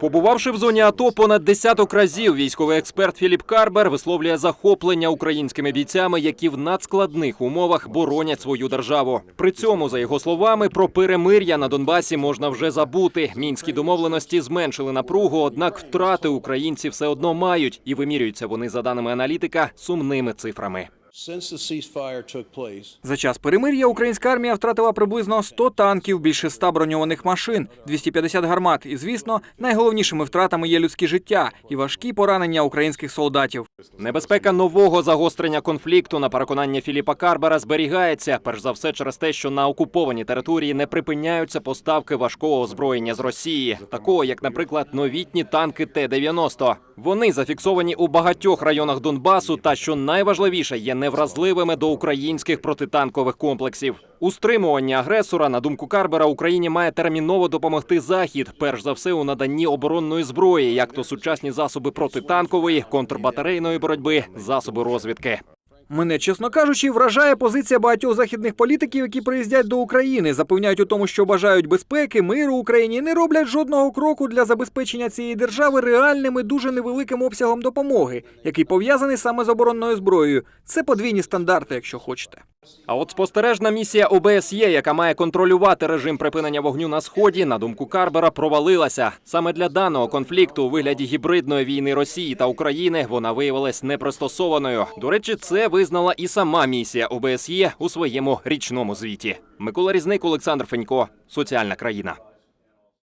Побувавши в зоні АТО понад десяток разів, військовий експерт Філіп Карбер висловлює захоплення українськими бійцями, які в надскладних умовах боронять свою державу. При цьому, за його словами, про перемир'я на Донбасі можна вже забути. Мінські домовленості зменшили напругу, однак втрати українці все одно мають і вимірюються вони, за даними аналітика, сумними цифрами. Since the ceasefire took place, За час перемир'я українська армія втратила приблизно 100 танків, більше 100 броньованих машин, 250 гармат. І, звісно, найголовнішими втратами є людські життя і важкі поранення українських солдатів. Небезпека нового загострення конфлікту на переконання Філіпа Карбера зберігається, перш за все через те, що на окупованій території не припиняються поставки важкого озброєння з Росії, такого як, наприклад, новітні танки Т-90. Вони зафіксовані у багатьох районах Донбасу, та що найважливіше, є невразливими до українських протитанкових комплексів. У стримуванні агресора, на думку Карбера, Україні має терміново допомогти Захід, перш за все у наданні оборонної зброї, як то сучасні засоби протитанкової, контрбатарейної боротьби, засоби розвідки. Мене, чесно кажучи, вражає позиція багатьох західних політиків, які приїздять до України, запевняють у тому, що бажають безпеки, миру Україні, і не роблять жодного кроку для забезпечення цієї держави реальним і дуже невеликим обсягом допомоги, який пов'язаний саме з оборонною зброєю. Це подвійні стандарти, якщо хочете. А от спостережна місія ОБСЄ, яка має контролювати режим припинення вогню на сході, на думку Карбера, провалилася. Саме для даного конфлікту у вигляді гібридної війни Росії та України вона виявилась непристосованою. До речі, це визнала і сама місія ОБСЄ у своєму річному звіті. Микола Різник, Олександр Фенько, соціальна країна.